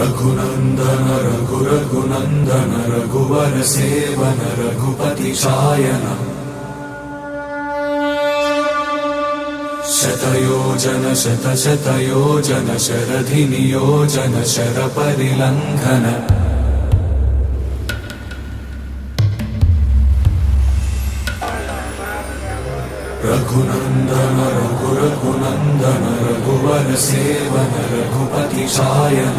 रघुनन्दन रघुरघुनन्दन रघुवरसेवन रघुपतिशायन शतयोजन शतशतयोजन शरधिनियोजन शरपरिलङ्घन रघुनन्दन रघुरघुनन्दन रघुवरसेवन रघुपतिशायन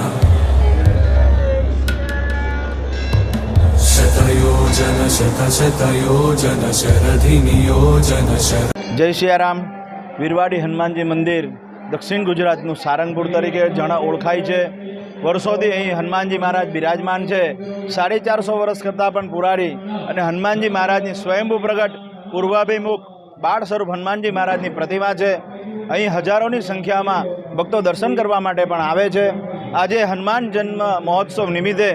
યોજન શત શત યોજન શરધિ નિયોજન શર જય સિયારામ વિરવાડી હનુમાનજી મંદિર દક્ષિણ ગુજરાતનું સારંગપુર તરીકે જણા ઓળખાય છે. વર્ષોથી અહીં હનુમાનજી મહારાજ બિરાજમાન છે. સાડી ચારસો વર્ષ કરતાં પણ પુરારી અને હનુમાનજી મહારાજની સ્વયંભૂ પ્રગટ પૂર્વાભિમુખ બાળ સ્વરૂપ હનુમાનજી મહારાજની પ્રતિમા છે. અહીં હજારોની સંખ્યામાં ભક્તો દર્શન કરવા માટે પણ આવે છે. આજે હનુમાન જન્મ મહોત્સવ નિમિત્તે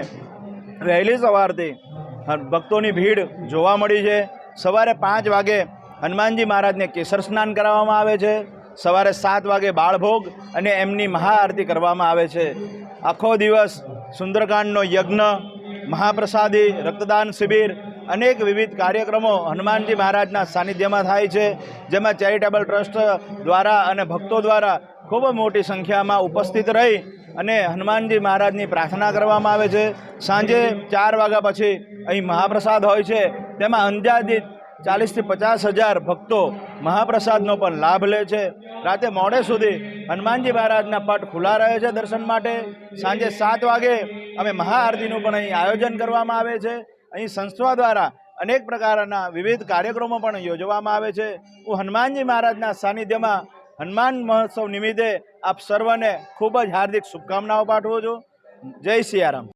વહેલી સવારથી ભક્તોની ભીડ જોવા મળી છે. સવારે પાંચ વાગે હનુમાનજી મહારાજને કેસર સ્નાન કરાવવામાં આવે છે. સવારે સાત વાગે બાળભોગ અને એમની મહાઆરતી કરવામાં આવે છે. આખો દિવસ સુંદરકાંડનો યજ્ઞ મહાપ્રસાદી, રક્તદાન શિબિર, અનેક વિવિધ કાર્યક્રમો હનુમાનજી મહારાજના સાનિધ્યમાં થાય છે, જેમાં ચેરિટેબલ ટ્રસ્ટ દ્વારા અને ભક્તો દ્વારા ખૂબ મોટી સંખ્યામાં ઉપસ્થિત રહી અને હનુમાનજી મહારાજની પ્રાર્થના કરવામાં આવે છે. સાંજે ચાર વાગ્યા પછી અહીં મહાપ્રસાદ હોય છે. તેમાં અંદાજિત ચાલીસથી પચાસ હજાર ભક્તો મહાપ્રસાદનો પણ લાભ લે છે. રાતે મોડે સુધી હનુમાનજી મહારાજના પટ ખુલ્લા રહે છે દર્શન માટે. સાંજે સાત વાગે અમે મહાઆરતીનું પણ અહીં આયોજન કરવામાં આવે છે. અહીં સંસ્થા દ્વારા અનેક પ્રકારના વિવિધ કાર્યક્રમો પણ યોજવામાં આવે છે. હું હનુમાનજી મહારાજના સાનિધ્યમાં હનુમાન મહોત્સવ નિમિત્તે આપ સર્વને ખૂબ જ હાર્દિક શુભકામનાઓ પાઠવું છું. જય સિયારામ.